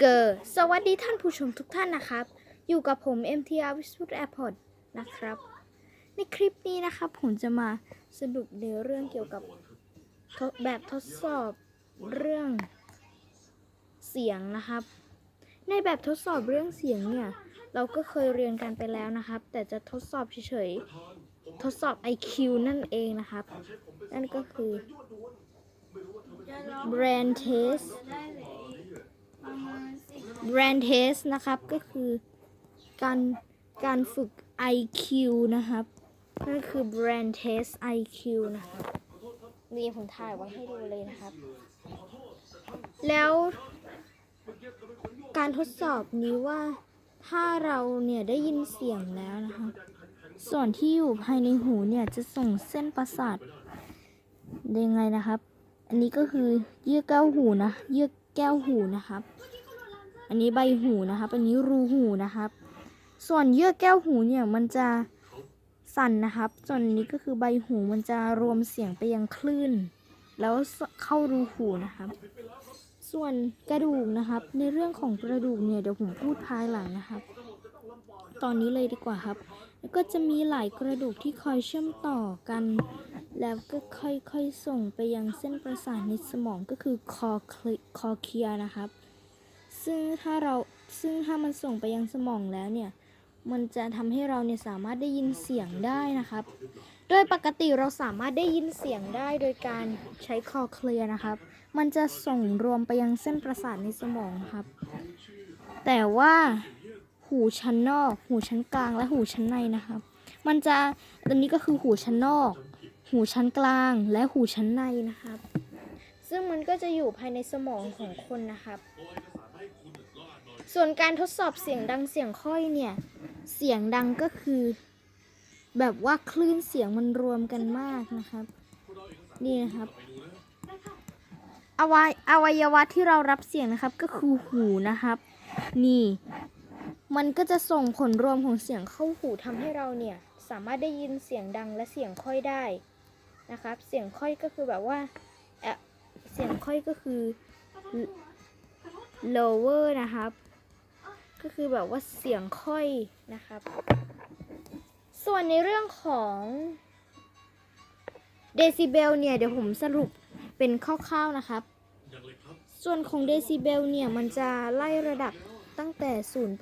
เกิดสวัสดีท่านผู้ชมทุกท่านนะครับ อยู่กับผม MTR วิสุทธ์แอร์พอร์ตนะครับ ในคลิปนี้นะครับ ผมจะมาสรุปในเรื่องเกี่ยวกับแบบทดสอบเรื่องเสียงนะครับ ในแบบทดสอบเรื่องเสียงเนี่ย เราก็เคยเรียนกันไปแล้วนะครับ แต่จะทดสอบเฉยๆ ทดสอบ IQ นั่นเองนะครับ นั่นก็คือ Brain Test Brain Test นะครับ ก็คือการการฝึก IQ นะครับนั่นคือ Brain Test IQ นะครับนี่ผมถ่ายไว้ให้ดูเลยนะครับ แล้วการทดสอบนี้ว่าถ้าเราเนี่ยได้ยินเสียงแล้วนะครับส่วนที่อยู่ภายในหูเนี่ยจะส่งเส้นประสาทได้ยังไงนะครับ อันนี้ก็คือเยื่อแก้วหูนะ เยื่อแก้วหูนะครับ อันนี้ใบหูนะครับ อันนี้รูหูนะครับ ส่วนเยื่อแก้วหูเนี่ยมันจะสั่นนะครับ ส่วนนี้ก็คือใบหูมันจะรวมเสียงไปยังคลื่น แล้วเข้ารูหูนะครับ ส่วนกระดูกนะครับ ในเรื่องของกระดูกเนี่ยเดี๋ยวผมพูดภายหลังนะครับ ตอนนี้เลยดีกว่าครับ แล้วก็จะมีหลายกระดูกที่คอยเชื่อมต่อกัน แล้วก็ค่อยๆส่งไปยังเส้นประสาทในสมองก็คือคอคลคอเคียนะครับ ซึ่งถ้าเราซึ่งถ้ามันส่งไปยังสมองแล้วเนี่ย มันจะทำให้เราเนี่ยสามารถได้ยินเสียงได้นะครับ โดยปกติเราสามารถได้ยินเสียงได้โดยการใช้คอเคลียนะครับ มันจะส่งรวมไปยังเส้นประสาทในสมองครับ แต่ว่าหูชั้นนอก หูชั้นกลางและหูชั้นในนะครับ มันจะอันนี้ก็คือหูชั้นนอก หูชั้นกลางและหูชั้นในนะครับ ซึ่งมันก็จะอยู่ภายในสมองของคนนะครับ ส่วนการทดสอบเสียงดังเสียงค่อยเนี่ย เสียงดังก็คือ แบบว่าคลื่นเสียงมันรวมกันมากนะครับ นี่นะครับอวัยอวัยวะที่เรารับเสียงนะครับก็คือหูนะครับ นี่ มันก็จะส่งผลรวมของเสียงเข้าหูทำให้เราเนี่ย สามารถได้ยินเสียงดังและเสียงค่อยได้นะครับ เสียงค่อยก็คือแบบว่าเอ่อเสียงค่อยก็คือ lower นะครับ ก็คือแบบว่าเสียงค่อยนะครับ ส่วนในเรื่องของเดซิเบลเนี่ยเดี๋ยวผมสรุปเป็นคร่าวๆนะครับ ส่วนของเดซิเบลเนี่ยมันจะไล่ระดับตั้งแต่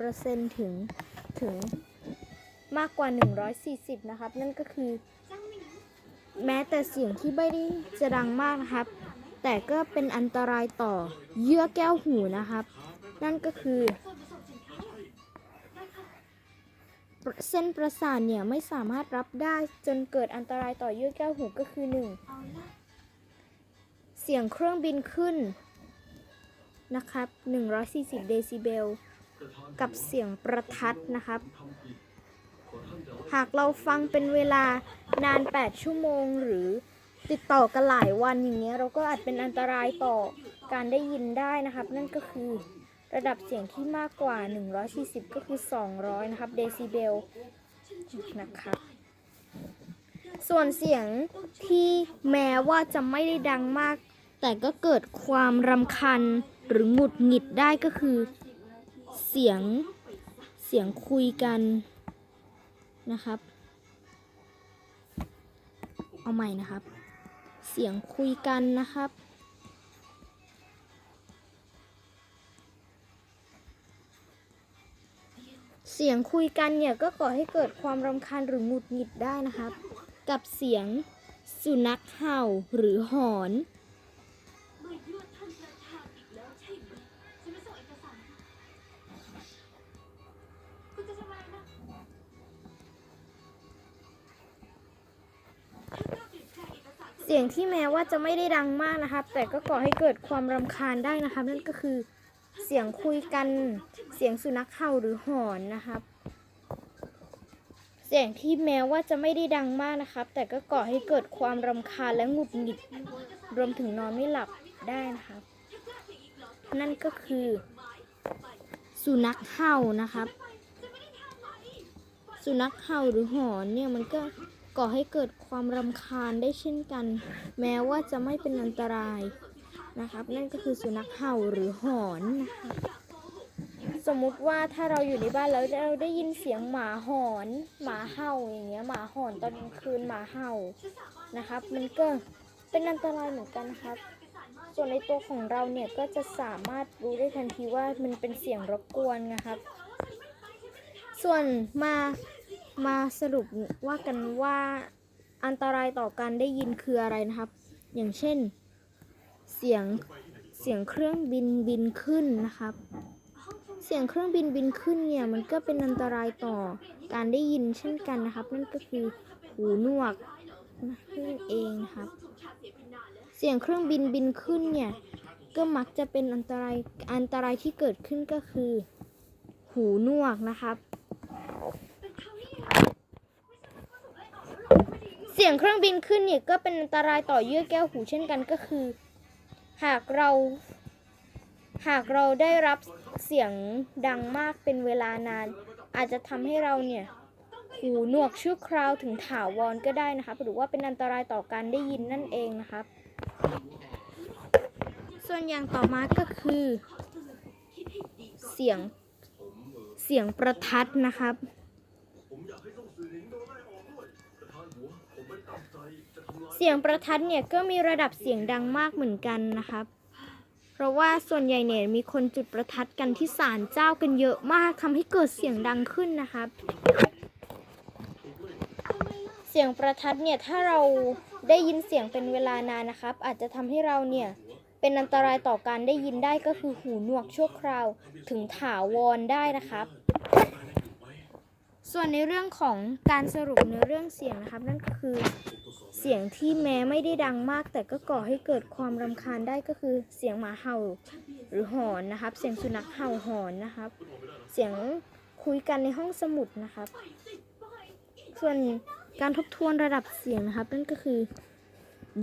0%ถึงถึงมากกว่า 140 นะครับ นั่นก็คือ แม้แต่เสียงที่ไม่ได้จะดังมากนะครับ แต่ก็เป็นอันตรายต่อเยื่อแก้วหูนะครับ นั่นก็คือ เส้นประสาทเนี่ยไม่สามารถรับได้จนเกิดอันตรายต่อเยื่อแก้วหูก็คือ 1. เสียงเครื่องบินขึ้นนะครับ 140 เดซิเบล กับเสียงประทัดนะครับ หากเราฟังเป็นเวลานาน 8 ชั่วโมงหรือติดต่อกันหลายวันอย่างเงี้ยเราก็อาจเป็นอันตรายต่อการได้ยินได้นะครับ นั่นก็คือ ระดับเสียงที่มากกว่า 140 ก็คือ 200 นะครับ เดซิเบลนะครับส่วนเสียงที่แม้ว่าจะไม่ได้ดังมาก แต่ก็เกิดความรำคาญหรือหงุดหงิดได้ก็คือ เสียงเสียงคุยกันนะครับ เอาใหม่นะครับ เสียงคุยกันนะครับ เสียงคุยกันเนี่ยก็ก่อให้เกิดความรำคาญหรือหงุดหงิดได้นะครับ กับเสียงสุนัขเห่าหรือหอน เสียงที่แม้ว่าจะไม่ได้ดังมากนะครับ แต่ก็ก่อให้เกิดความรำคาญได้นะครับ นั่นก็คือ เสียงคุยกัน เสียงสุนัขเห่าหรือหอนนะครับ เสียงที่แม้ว่าจะไม่ได้ดังมากนะครับ แต่ก็ก่อให้เกิดความรำคาญและหงุดหงิด รวมถึงนอนไม่หลับได้นะครับ นั่นก็คือ สุนัขเห่านะครับ สุนัขเห่าหรือหอนเนี่ยมันก็ก่อให้เกิดความรำคาญได้เช่นกัน แม้ว่าจะไม่เป็นอันตราย นะครับ นั่นก็คือสุนัขเห่าหรือหอนนะครับมมุติว่าถ้าเราอยู่ในบ้านแล้วเราได้ยินเสียงหมาหอน หมาเห่าอย่างเงี้ยหมาหอนตอนกลางคืนหมาเห่านะครับ มันก็เป็นอันตรายเหมือนกันครับ ส่วนในตัวของเราเนี่ยก็จะสามารถรู้ได้ทันทีว่ามันเป็นเสียงรบกวนนะครับ ส่วนมามาสรุปว่ากันว่าอันตรายต่อการได้ยินคืออะไรนะครับ อย่างเช่น เสียงเสียงเครื่องบินบินขึ้นนะครับ เสียงเครื่องบินบินขึ้นเนี่ยมันก็เป็นอันตรายต่อการได้ยินเช่นกันนะครับ นั่นก็คือหูหนวกนั่นเองนะครับ เสียงเครื่องบินบินขึ้นเนี่ยก็มักจะเป็นอันตรายอันตรายที่เกิดขึ้นก็คือ หูหนวกนะครับ เสียงเครื่องบินขึ้นเนี่ยก็เป็นอันตรายต่อเยื่อแก้วหูเช่นกันก็คือ หากเรา หากเราได้รับเสียงดังมากเป็นเวลานาน อาจจะทำให้เราเนี่ยหูหนวกชั่วคราวถึงถาวรก็ได้นะครับหรือว่าเป็นอันตรายต่อการได้ยินนั่นเองนะครับ ส่วนอย่างต่อมาก็คือ เสียงเสียงประทัดนะครับ เสียงประทัดเนี่ยก็มีระดับเสียงดังมากเหมือนกันนะครับ เพราะว่าส่วนใหญ่เนี่ยมีคนจุดประทัดกันที่ศาลเจ้ากันเยอะมากทำให้เกิดเสียงดังขึ้นนะครับ เสียงประทัดเนี่ยถ้าเราได้ยินเสียงเป็นเวลานานนะครับ อาจจะทำให้เราเนี่ยเป็นอันตรายต่อการได้ยินได้ก็คือหูหนวกชั่วคราวถึงถาวรได้นะครับส่วนในเรื่องของการสรุปเนื้อเรื่องเสียงนะครับ นั่นก็คือ สียงที่แม้ไม่ได้ดังมาก แต่ก็ก่อให้เกิดความรำคาญได้ก็คือเสียงหมาเห่าหรือหอนนะครับ เสียงสุนัขเห่าหอนนะครับ เสียงคุยกันในห้องสมุดนะครับ ส่วนการทบทวนระดับเสียงนะครับ นั่นก็คือ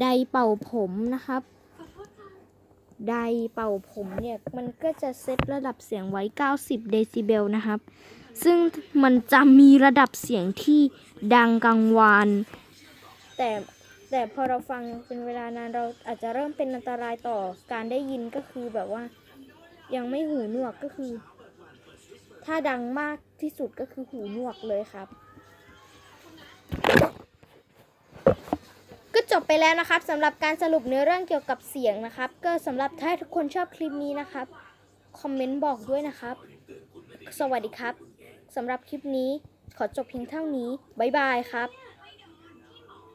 ไดเป่าผมนะครับไดเป่าผมเนี่ยมันก็จะเซตระดับเสียงไว้ 90 เดซิเบลนะครับ ซึ่งมันจะมีระดับเสียงที่ดังกังวาน แต่แต่พอเราฟังเป็นเวลานานเราอาจจะเริ่มเป็นอันตรายต่อการได้ยินก็คือแบบว่า ยังไม่หูหนวกก็คือ ถ้าดังมากที่สุดก็คือหูหนวกเลยครับ ก็จบไปแล้วนะครับสำหรับการสรุปเนื้อเรื่องเกี่ยวกับเสียงนะครับ ก็สำหรับถ้าทุกคนชอบคลิปนี้นะครับคอมเมนต์บอกด้วยนะครับ สวัสดีครับสำหรับคลิปนี้ขอจบเพียงเท่านี้ บ๊ายบายครับ